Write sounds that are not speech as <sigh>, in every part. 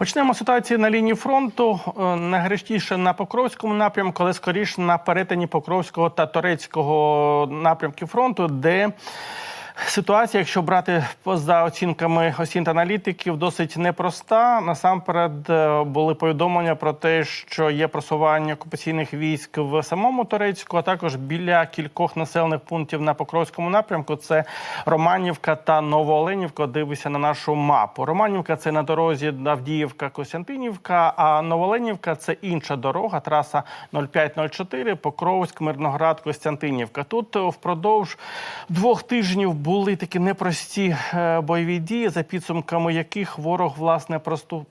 Почнемо з ситуації на лінії фронту. Е, Найгарячіше на Покровському напрямку, але скоріше на перетині Покровського та Торецького напрямків фронту, де Ситуація, якщо брати поза оцінками осінт аналітиків, досить непроста. Насамперед е, були повідомлення про те, що є просування окупаційних військ в самому Турецьку, а також біля кількох населених пунктів на Покровському напрямку. Це Романівка та Новооленівка. Дивися на нашу мапу. Романівка це на дорозі Авдіївка-Костянтинівка, а Новооленівка це інша дорога, траса 0504, Покровськ, Мирноград, Костянтинівка. Тут впродовж двох тижнів були такі непрості е, бойові дії, за підсумками яких ворог власне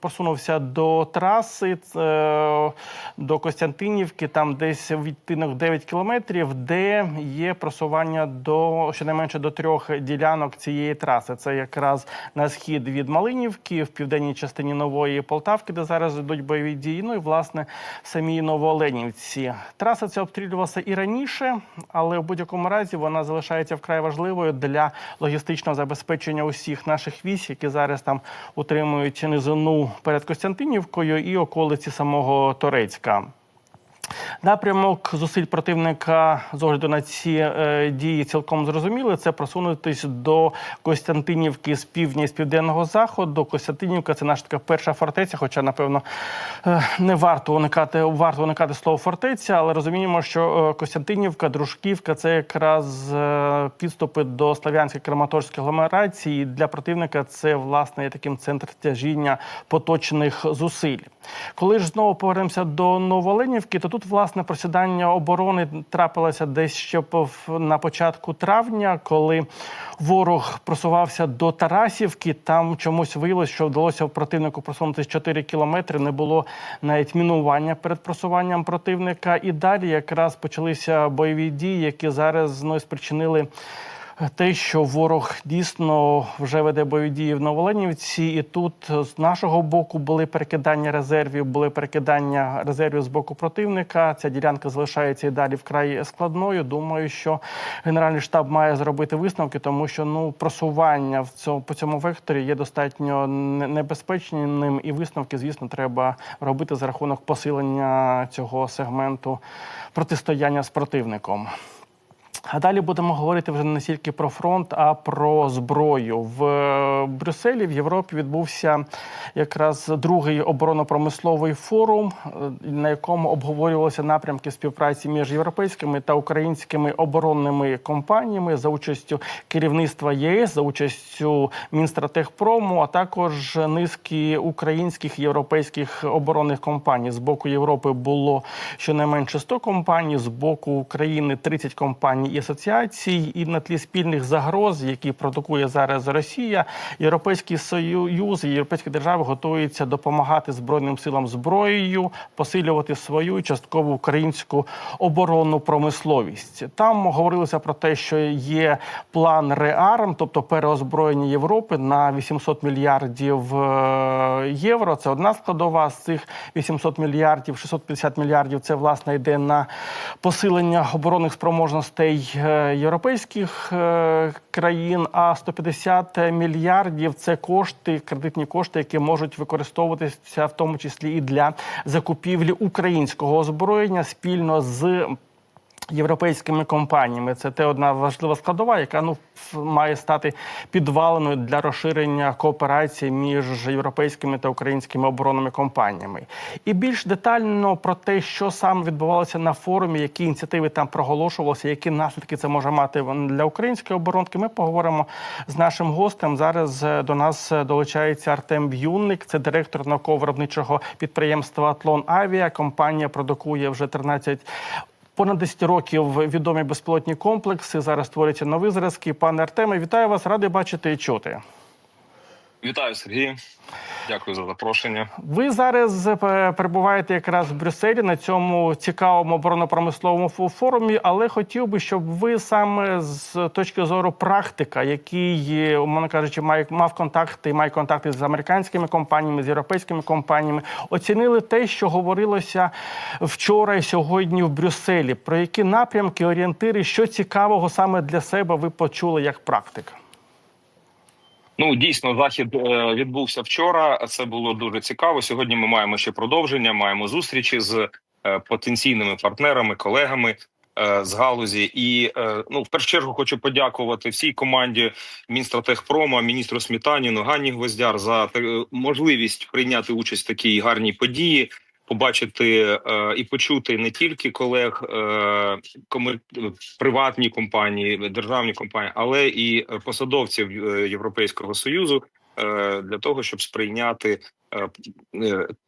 просунувся до траси е, до Костянтинівки, там десь відтинок 9 кілометрів, де є просування до щонайменше до трьох ділянок цієї траси. Це якраз на схід від Малинівки, в південній частині нової Полтавки, де зараз йдуть бойові дії. Ну і власне в самій Новооленівці. Траса ця обстрілювалася і раніше, але в будь-якому разі вона залишається вкрай важливою для логістичного забезпечення усіх наших військ, які зараз там утримують низину перед Костянтинівкою і околиці самого Торецька. Напрямок зусиль противника з огляду на ці е, дії цілком зрозуміли. Це просунутись до Костянтинівки з півдня і з південного заходу. Костянтинівка це наша така перша фортеця. Хоча, напевно, е, не варто уникати варто уникати слово фортеця, але розуміємо, що е, Костянтинівка, Дружківка це якраз е, підступи до Слав'янської Краматорської агломерації. Для противника це власне є таким центр тяжіння поточних зусиль. Коли ж знову повернемося до Новоленівки, то тут власне просідання оборони трапилося десь ще на початку травня, коли ворог просувався до Тарасівки. Там чомусь виявилось, що вдалося противнику просунутися 4 кілометри. Не було навіть мінування перед просуванням противника. І далі якраз почалися бойові дії, які зараз ну, спричинили те, що ворог дійсно вже веде бойові дії в Новоленівці, і тут з нашого боку були перекидання резервів, були перекидання резервів з боку противника. Ця ділянка залишається і далі вкрай складною. Думаю, що Генеральний штаб має зробити висновки, тому що ну просування в цьому по цьому векторі є достатньо не- небезпечним, і висновки, звісно, треба робити за рахунок посилення цього сегменту протистояння з противником. А далі будемо говорити вже не стільки про фронт, а про зброю. В е, Брюсселі в Європі відбувся якраз другий оборонно-промисловий форум, е, на якому обговорювалися напрямки співпраці між європейськими та українськими оборонними компаніями за участю керівництва ЄС, за участю Мінстратегпрому, а також низки українських європейських оборонних компаній. З боку Європи було щонайменше 100 компаній, з боку України 30 компаній і асоціацій. І на тлі спільних загроз, які продукує зараз Росія, Європейський Союз і європейські держави готуються допомагати збройним силам зброєю, посилювати свою і частково українську оборонну промисловість. Там говорилося про те, що є план реарм, тобто переозброєння Європи на 800 мільярдів е, євро. Це одна складова з цих 800 мільярдів, 650 мільярдів. Це власне йде на посилення оборонних спроможностей європейських е, країн. А 150 мільярдів це кошти, кредитні кошти, які можуть використовуватися в тому числі і для закупівлі українського озброєння спільно з. Європейськими компаніями це те одна важлива складова, яка ну має стати підваленою для розширення кооперації між європейськими та українськими оборонними компаніями. І більш детально про те, що саме відбувалося на форумі, які ініціативи там проголошувалися, які наслідки це може мати для української оборонки. Ми поговоримо з нашим гостем. Зараз е, до нас е, долучається Артем Б'юнник, це директор науково-виробничого підприємства Атлон Авіа. Компанія продукує вже 13 Понад 10 років відомі безпілотні комплекси. Зараз створюються нові зразки. Пане Артеме, вітаю вас, радий бачити і чути. Вітаю, Сергій. Дякую за запрошення. Ви зараз е, перебуваєте якраз в Брюсселі на цьому цікавому оборонно-промисловому форумі, але хотів би, щоб ви саме з точки зору практика, який, умовно кажучи, має мав контакти, має контакти з американськими компаніями, з європейськими компаніями, оцінили те, що говорилося вчора і сьогодні в Брюсселі. Про які напрямки, орієнтири, що цікавого саме для себе ви почули як практика? Ну дійсно, захід е, відбувся вчора. Це було дуже цікаво. Сьогодні ми маємо ще продовження. Маємо зустрічі з е, потенційними партнерами, колегами е, з галузі. І ну, в першу чергу хочу подякувати всій команді Мінстратегпрома, міністру Смітаніну, Ганні Гвоздяр за можливість прийняти участь в такій гарній події. Побачити е, і почути не тільки колег е, приватні компанії, державні компанії, але і посадовців е, Європейського союзу для того, щоб сприйняти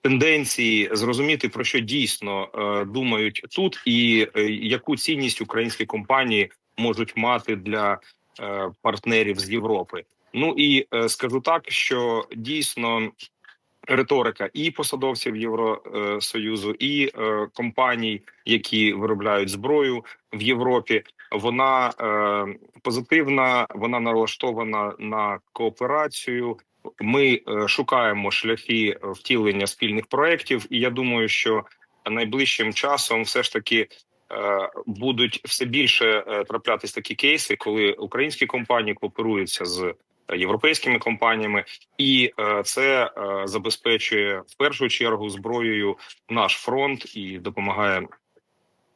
тенденції, зрозуміти про що дійсно думають тут, і яку цінність українські компанії можуть мати для партнерів з Європи. Ну і скажу так, що дійсно риторика і посадовців Євросоюзу, і е, компаній, які виробляють зброю в Європі, вона е, позитивна, вона налаштована на кооперацію. Ми е, шукаємо шляхи втілення спільних проєктів, і я думаю, що найближчим часом все ж таки. Будуть все більше траплятись такі кейси, коли українські компанії кооперуються з європейськими компаніями, і е, це е, забезпечує в першу чергу зброєю наш фронт і допомагає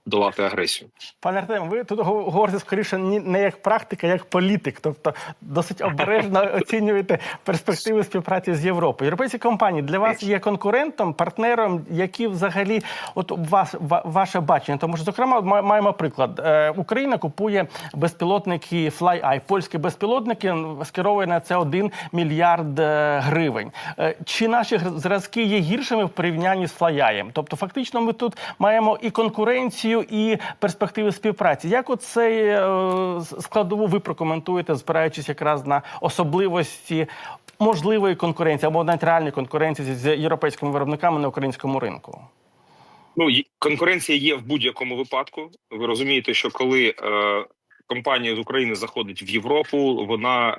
долати агресію. Пане Артем, ви тут гов- говорите скоріше не як практика, як політик, тобто досить обережно <laughs> оцінюєте перспективи співпраці з Європою. Європейські компанії для вас є конкурентом, партнером, які взагалі, от вас ваше бачення. Тому що, зокрема, маємо приклад. Е, Україна купує безпілотники FlyEye. Польські безпілотники скеровує на це 1 мільярд е, гривень. Е, Чи наші зразки є гіршими в порівнянні з FlyEye? Тобто, фактично, ми тут маємо і конкуренцію, і перспективи співпраці. Як оцей е, складову ви прокоментуєте, спираючись якраз на особливості можливої конкуренції або навіть реальної конкуренції з європейськими виробниками на українському ринку? Ну конкуренція є в будь-якому випадку. Ви розумієте, що коли е, компанія з України заходить в Європу, вона е,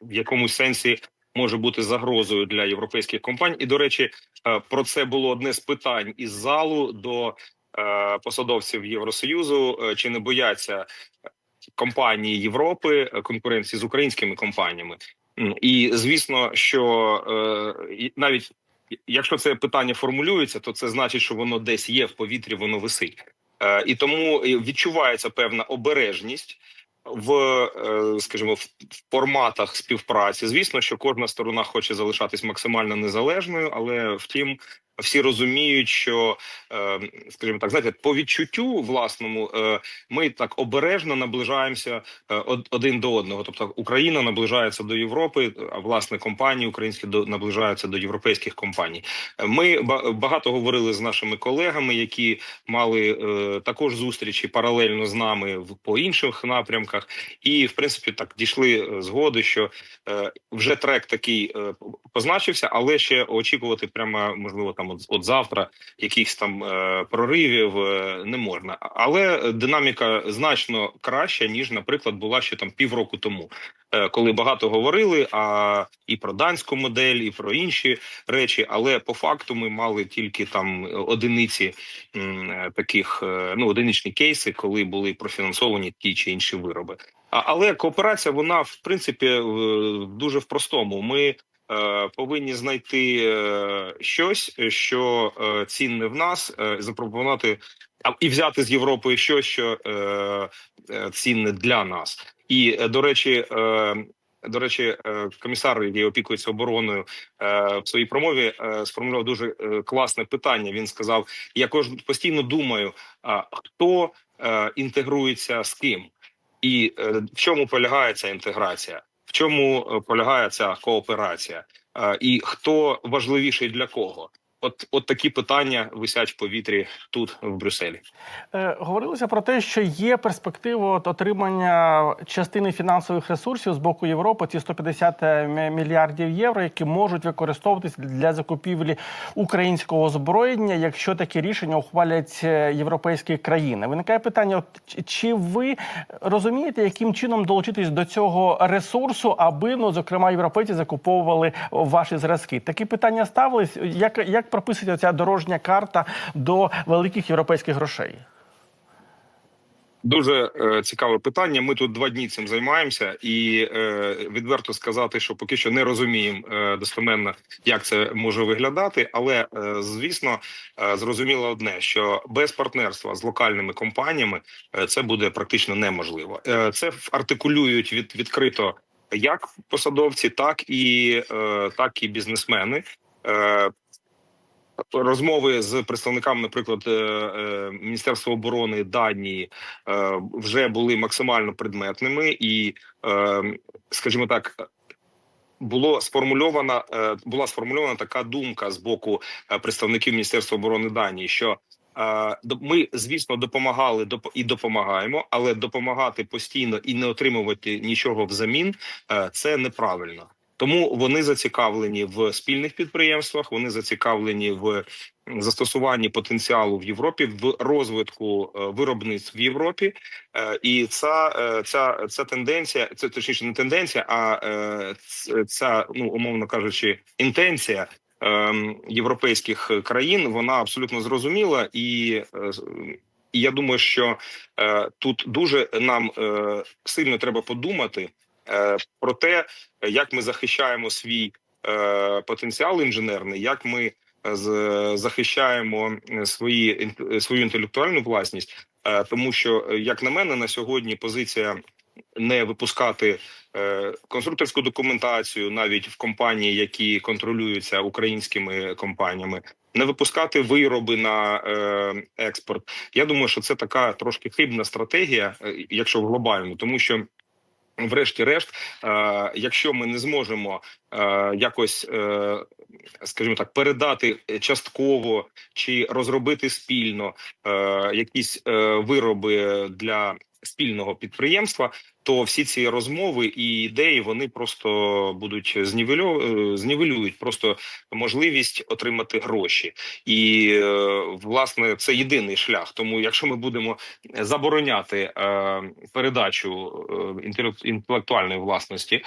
в якомусь сенсі може бути загрозою для європейських компаній. І до речі, е, про це було одне з питань із залу до посадовців Євросоюзу. Е, чи не бояться компанії Європи е, конкуренції з українськими компаніями? І звісно, що е, навіть якщо це питання формулюється, то це значить, що воно десь є в повітрі, воно висить, е, і тому е, відчувається певна обережність в, е, скажімо, в форматах співпраці. Звісно, що кожна сторона хоче залишатись максимально незалежною, але втім. Всі розуміють, що, е, скажімо так, знаєте, по відчуттю власному е, ми так обережно наближаємося е, один до одного. Тобто Україна наближається до Європи, а власне компанії українські наближаються до європейських компаній. Ми ба- багато говорили з нашими колегами, які мали також зустрічі паралельно з нами по інших напрямках, і в принципі так дійшли згоди, що вже трек такий позначився, але ще очікувати прямо можливо там от, от завтра якихось там е, проривів е, не можна. Але динаміка значно краща ніж, наприклад, була ще там півроку тому, е, коли багато говорили а і про данську модель, і про інші речі. Але по факту ми мали тільки там одиниці е, таких е, ну одиничні кейси, коли були профінансовані ті чи інші вироби. Але кооперація, вона в принципі дуже в простому. Ми повинні знайти е, щось, що е, цінне в нас, е, запропонувати і взяти з Європи щось, що е, е, цінне для нас. І е, до речі, е, до речі, е, комісар, який опікується обороною, е, в своїй промові е, сформулював дуже е, класне питання. Він сказав: я кожен постійно думаю, а хто е, інтегрується з ким, і е, в чому полягає ця інтеграція, чому е, полягає ця кооперація, е, і хто важливіший для кого? От, от такі питання висять в повітрі тут, в Брюсселі. Е, Говорилося про те, що є перспектива от отримання частини фінансових ресурсів з боку Європи, ці 150 мі- мільярдів євро, які можуть використовуватись для закупівлі українського озброєння, якщо такі рішення ухвалять е, європейські країни. Виникає питання: от, чи ви розумієте, яким чином долучитись до цього ресурсу, аби ну зокрема європейці закуповували ваші зразки? Такі питання ставились. Як, як прописується ця дорожня карта до великих європейських грошей? Дуже е, цікаве питання. Ми тут два дні цим займаємося, і е, відверто сказати, що поки що не розуміємо е, достеменно, як це може виглядати. Але е, звісно, е, зрозуміло одне, що без партнерства з локальними компаніями е, це буде практично неможливо. Е, це артикулюють від відкрито як посадовці, так і е, так і бізнесмени. Розмови з представниками, наприклад, е, е, Міністерства оборони Данії е, вже були максимально предметними, і, скажімо так, було сформульована була сформульована така думка з боку представників Міністерства оборони Данії, що ми, звісно, допомагали доп- і допомагаємо, але допомагати постійно і не отримувати нічого взамін це неправильно. Тому вони зацікавлені в спільних підприємствах. Вони зацікавлені в застосуванні потенціалу в Європі, в розвитку е, виробництв в Європі. Е, І ця, е, ця, ця тенденція, це точніше не тенденція, а ця, ну умовно кажучи, інтенція ем, європейських країн вона абсолютно зрозуміла, і, я думаю, що тут дуже нам сильно треба подумати про те, як ми захищаємо свій е, потенціал інженерний, як ми е, захищаємо е, свої свою інтелектуальну власність, Е, тому що, е, як на мене, на сьогодні позиція не випускати е, конструкторську документацію навіть в компанії, які контролюються українськими компаніями, не випускати вироби на е, експорт. Я думаю, що це така трошки хибна стратегія, е, якщо глобально, тому що. Врешті-решт, е, якщо ми не зможемо е, якось, е, скажімо так, передати частково чи розробити спільно якісь вироби для спільного підприємства, то всі ці розмови і ідеї вони просто будуть знівельо... е, знівелюють просто можливість отримати гроші, і е, власне це єдиний шлях. Тому, якщо ми будемо забороняти е, передачу інтелектуальної власності,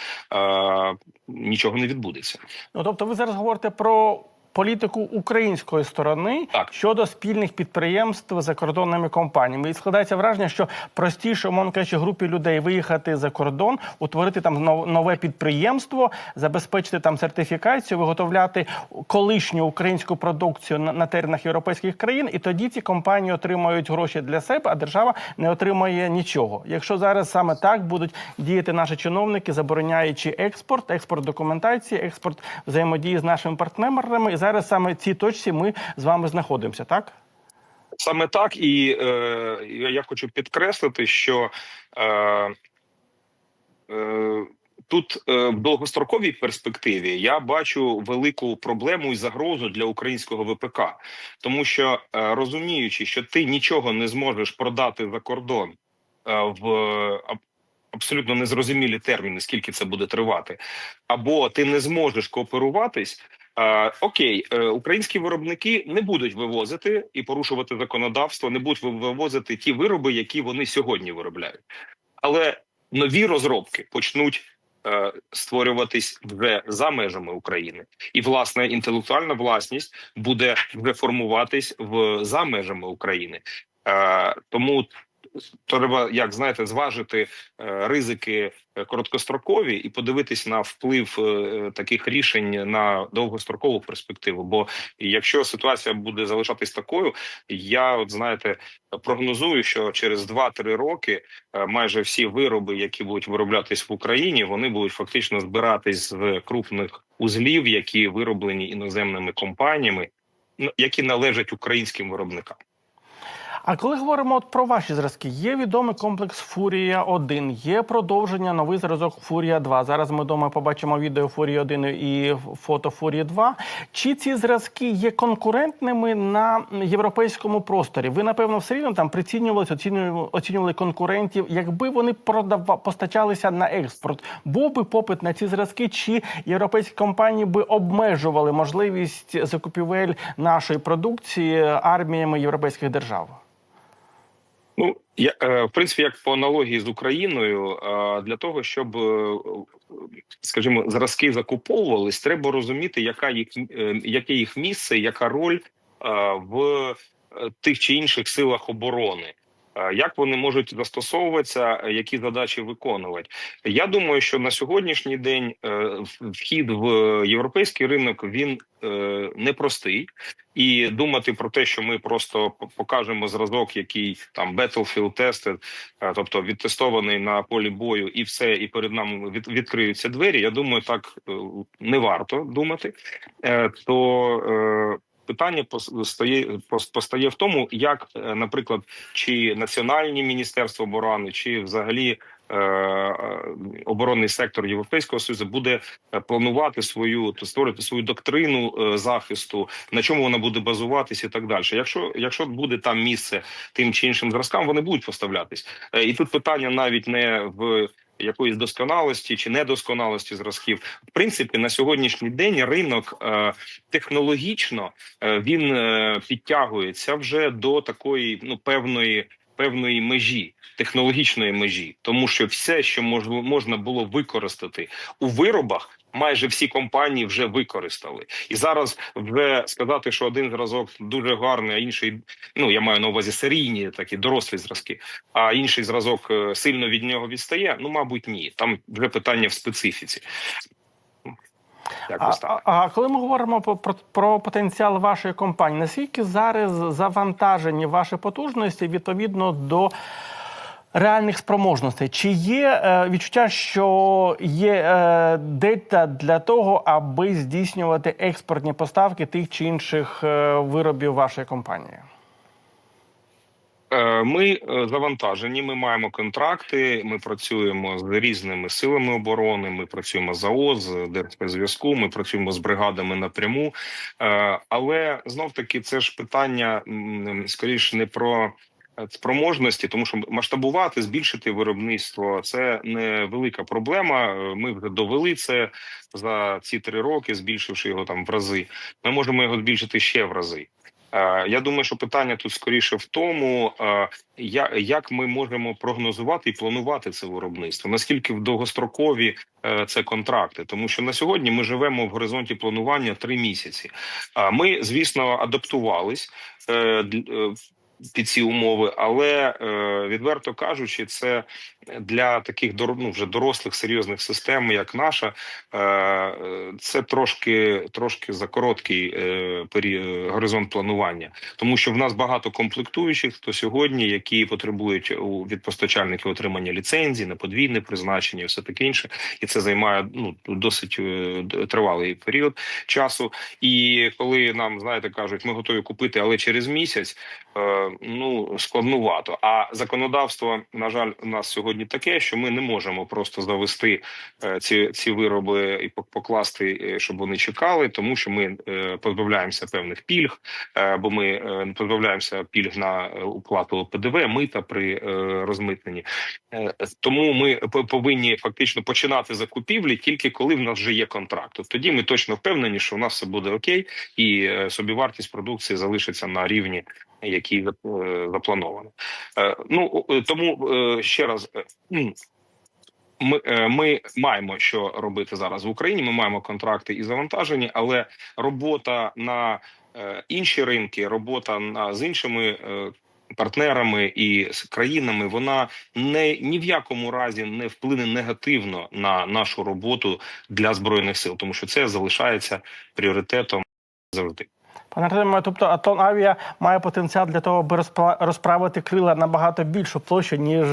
нічого не відбудеться. Ну тобто, ви зараз говорите про політику української сторони Так. щодо спільних підприємств з закордонними компаніями. І складається враження, що простіше, умовно кажучи, групі людей виїхати за кордон, утворити там нов- нове підприємство, забезпечити там сертифікацію, виготовляти колишню українську продукцію на, на теренах європейських країн, і тоді ці компанії отримують гроші для себе, а держава не отримує нічого. Якщо зараз саме так будуть діяти наші чиновники, забороняючи експорт, експорт документації, експорт взаємодії з нашими партнерами, і зараз саме в цій точці ми з вами знаходимося, так? Саме так, і е, я хочу підкреслити, що е, е, тут е, в довгостроковій перспективі я бачу велику проблему і загрозу для українського ВПК, тому що е, розуміючи, що ти нічого не зможеш продати за кордон е, в аб- абсолютно незрозумілі терміни, скільки це буде тривати, або ти не зможеш кооперуватись. Окей, е, українські виробники не будуть вивозити і порушувати законодавство, не будуть вивозити ті вироби, які вони сьогодні виробляють, але нові розробки почнуть е, створюватись вже за межами України, і власне інтелектуальна власність буде вже формуватись в за межами України. Е, тому треба, як знаєте, зважити е, ризики е, короткострокові і подивитись на вплив е, таких рішень на довгострокову перспективу. Бо якщо ситуація буде залишатись такою, я от знаєте прогнозую, що через 2-3 роки майже всі вироби, які будуть вироблятись в Україні, вони будуть фактично збиратись з крупних узлів, які вироблені іноземними компаніями, які належать українським виробникам. А коли говоримо от про ваші зразки, є відомий комплекс Фурія 1 є продовження новий зразок Фурія 2 Зараз ми вдома побачимо відео Фурії 1 і фото Фурії 2 Чи ці зразки є конкурентними на європейському просторі? Ви напевно все рівно там прицінювалися, оцінювали, оцінювали конкурентів. Якби вони продава постачалися на експорт, був би попит на ці зразки, чи європейські компанії би обмежували можливість закупівель нашої продукції арміями європейських держав? Ну я е, в принципі, як по аналогії з Україною, е, для того, щоб е, скажімо, зразки закуповувались, треба розуміти, яка їх яке їх місце, яка роль в тих чи інших силах оборони. Е, Як вони можуть застосовуватися, е, які задачі виконувати? Я думаю, що на сьогоднішній день е, вхід в європейський ринок він непростий, і думати про те, що ми просто покажемо зразок, який там battlefield tested, тобто відтестований на полі бою, і все, і перед нами від, відкриються двері. Я думаю, так не варто думати. То питання пос- стає пос- постає в тому, як, е, наприклад, чи національні міністерства оборони, чи взагалі. е, е, Оборонний сектор Європейського союзу буде планувати свою створити свою доктрину захисту, на чому вона буде базуватись, і так далі. Якщо якщо буде там місце тим чи іншим зразкам, вони будуть поставлятись. І тут питання навіть не в якоїсь досконалості чи недосконалості зразків. В принципі, на сьогоднішній день ринок е, технологічно е, він е, підтягується вже до такої ну певної. Певної межі технологічної межі, тому що все, що мож, можна було використати у виробах, майже всі компанії вже використали, і зараз вже сказати, що один зразок дуже гарний, а інший ну я маю на увазі серійні, такі дорослі зразки, а інший зразок е, сильно від нього відстає. Ну, мабуть, ні. Там вже питання в специфіці. А, Якось так. а, а коли ми говоримо про, про, про потенціал вашої компанії, наскільки зараз завантажені ваші потужності відповідно до реальних спроможностей? Чи є е, відчуття, що є е, дельта для того, аби здійснювати експортні поставки тих чи інших е, виробів вашої компанії? Е, Ми е, завантажені. Ми маємо контракти. Ми працюємо з різними силами оборони. Ми працюємо з АОЗ, з Держспецзв'язку, Ми працюємо з бригадами напряму. Але знов таки це ж питання м, скоріш не про. Спроможності, тому що масштабувати, збільшити виробництво це не велика проблема. Ми вже довели це за ці три роки, збільшивши його там в рази. Ми можемо його збільшити ще в рази. Е, Я думаю, що питання тут скоріше в тому, е, як ми можемо прогнозувати і планувати це виробництво, наскільки в довгострокові е, це контракти, тому що на сьогодні ми живемо в горизонті планування три місяці. А ми, звісно, адаптувались під ці умови, але е, відверто кажучи, це для таких ну, вже дорослих серйозних систем, як наша, е, це трошки трошки за короткий е, період горизонт планування, тому що в нас багато комплектуючих, хто сьогодні, які потребують від постачальників отримання ліцензій на подвійне призначення, і все таке інше, і це займає ну досить тривалий період часу. І коли нам знаєте кажуть, ми готові купити, але через місяць. Ну складнувато. А законодавство, на жаль, у нас сьогодні таке, що ми не можемо просто завести е, ці ці вироби і покласти, е, щоб вони чекали, тому що ми е, позбавляємося певних пільг, бо ми позбавляємося пільг на уплату ПДВ, мита при розмитненні. Тому ми повинні фактично починати закупівлі тільки коли в нас вже є контракт. Тоді ми точно впевнені, що в нас все буде окей, і собівартість продукції залишиться на рівні, зап- е, заплановано. Е, Ну е, тому ще раз. е, Ми, ми маємо що робити зараз в Україні. Ми маємо контракти і завантажені, але робота на інші ринки, робота на з іншими партнерами і з країнами, вона не ні в якому разі не вплине негативно на нашу роботу для збройних сил, тому що це залишається пріоритетом завжди. Пане Артеме, тобто Атон Авіа має потенціал для того, аби розпра- розправити крила набагато більшу площу, ніж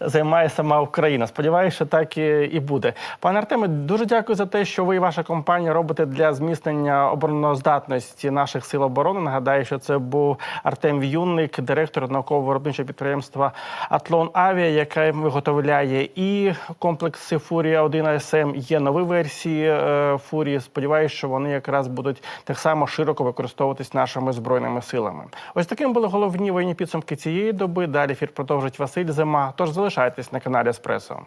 займає сама Україна. Сподіваюся, що так і буде. Пане Артеме, дуже дякую за те, що ви і ваша компанія робите для зміцнення обороноздатності наших сил оборони. Нагадаю, що це був Артем В'юнник, директор науково-виробничого підприємства Атлон Авіа, яке виготовляє і комплекси Фурія 1 АСМ. Є нові версії е, Фурії. Сподіваюся, що вони якраз будуть так само широко використовуватись нашими збройними силами. Ось таким були головні воєнні підсумки цієї доби. Далі ефір продовжить Василь Зима. Тож залишайтесь на каналі Еспресо.